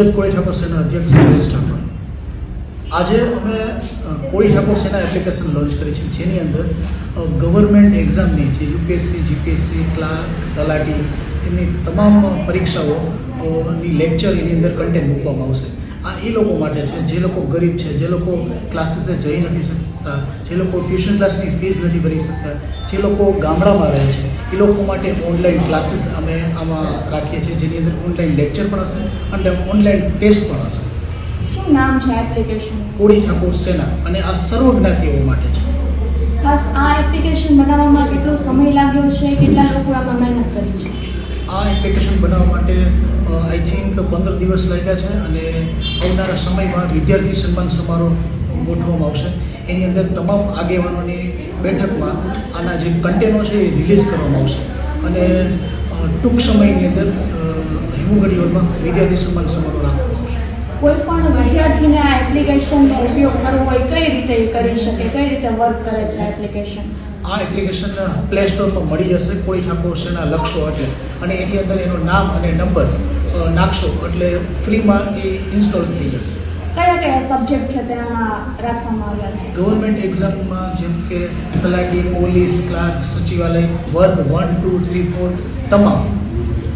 જગત કોળી ઠાકોર સેના અધ્યક્ષ સુરેશ ઠાકોર. આજે અમે કોળી ઠાકોર સેના એપ્લિકેશન લોન્ચ કરી છે, જેની અંદર ગવર્મેન્ટ એક્ઝામની જે યુપીએસસી, જીપીએસસી, ક્લાર્ક, તલાટી, એમની તમામ પરીક્ષાઓ ની લેક્ચર એની અંદર કન્ટેન્ટ મૂકવામાં આવશે. આ એ લોકો માટે છે જે લોકો ગરીબ છે જે લોકો ક્લાસીસે જઈ નથી શકતા જે લોકો ટ્યુશન ક્લાસની ફીસ નથી ભરી શકતા જે લોકો ગામડામાં રહે છે એ લોકો માટે ઓનલાઈન ક્લાસીસ અમે આમાં રાખીએ છીએ જેની અંદર ઓનલાઈન લેક્ચર પણ હશે અને ઓનલાઈન ટેસ્ટ પણ હશે. શું નામ છે એપ્લિકેશન કોડી ઠાકોર સેના અને આ સર્વજ્ઞાતિઓ માટે છે. ખાસ આ એપ્લિકેશન બનાવવામાં કેટલો સમય લાગ્યો છે? કેટલા લોકો આમાં મહેનત કરી છે? આ એપ્લિકેશન બનાવવા માટે થિંક પંદર દિવસ લાગ્યા છે અને આવનારા સમયમાં વિદ્યાર્થી સન્માન સમારોહ ગોઠવવામાં આવશે. એની અંદર તમામ આગેવાનોની બેઠકમાં આના જે કન્ટેનો છે એ રિલીઝ કરવામાં આવશે. અને ટૂંક સમયની અંદર હિમુગડી હોલમાં વિદ્યાર્થી સન્માન સમારોહ રાખવામાં આવશે. કોઈ પણ વિદ્યાર્થીને આ એપ્લિકેશનનો ઉપયોગ કરવો હોય, કઈ રીતે કરી શકે, કઈ રીતે વર્ક કરે છે આ એપ્લિકેશન આ એપ્લિકેશન પ્લે સ્ટોર પર મળી જશે કોઈ ઠાકોર સેના લખશો એટલે. અને એની અંદર એનું નામ અને નંબર નાખશો એટલે ફ્રીમાં એ ઇન્સ્ટોલ થઈ જશે. કયા કયા સબ્જેક્ટ છે તેમાં રાખવામાં આવ્યા છે? ગવર્મેન્ટ એક્ઝામમાં જેમ કે તલાટી પોલીસ ક્લાર્ક સચિવાલય વર્ગ વન ટુ થ્રી ફોર તમામ.